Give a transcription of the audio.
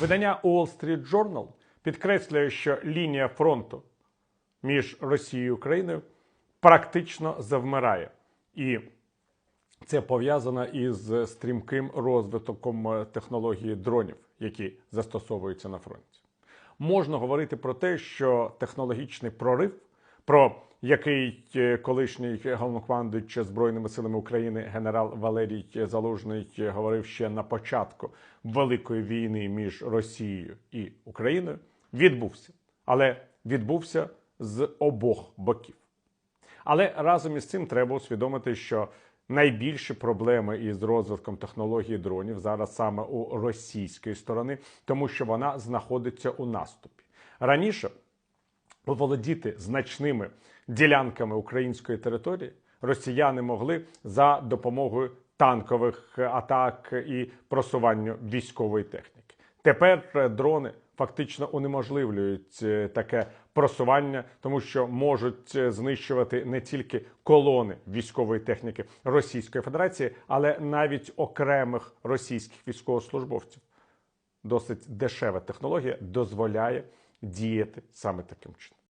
Видання Wall Street Journal підкреслює, що лінія фронту між Росією і Україною практично завмирає. І це пов'язано із стрімким розвитком е, технології дронів, які застосовуються на фронті. Можна говорити про те, що технологічний прорив, про який е, колишній головнокомандуючий Збройними силами України генерал Валерій Залужний говорив ще на початку Великої війни між Росією і Україною, відбувся. Але відбувся з обох боків. Але разом із цим треба усвідомити, що найбільші проблеми із розвитком технології дронів зараз саме у російської сторони, тому що вона знаходиться у наступі. Раніше володіти значними ділянками української території росіяни могли за допомогою танкових атак і просування військової техніки. Тепер е, дрони фактично унеможливлюють е, таке просування, тому що можуть е, знищувати не тільки колони військової техніки Російської Федерації, але навіть окремих російських військовослужбовців. Досить дешева технологія дозволяє діяти саме таким чином.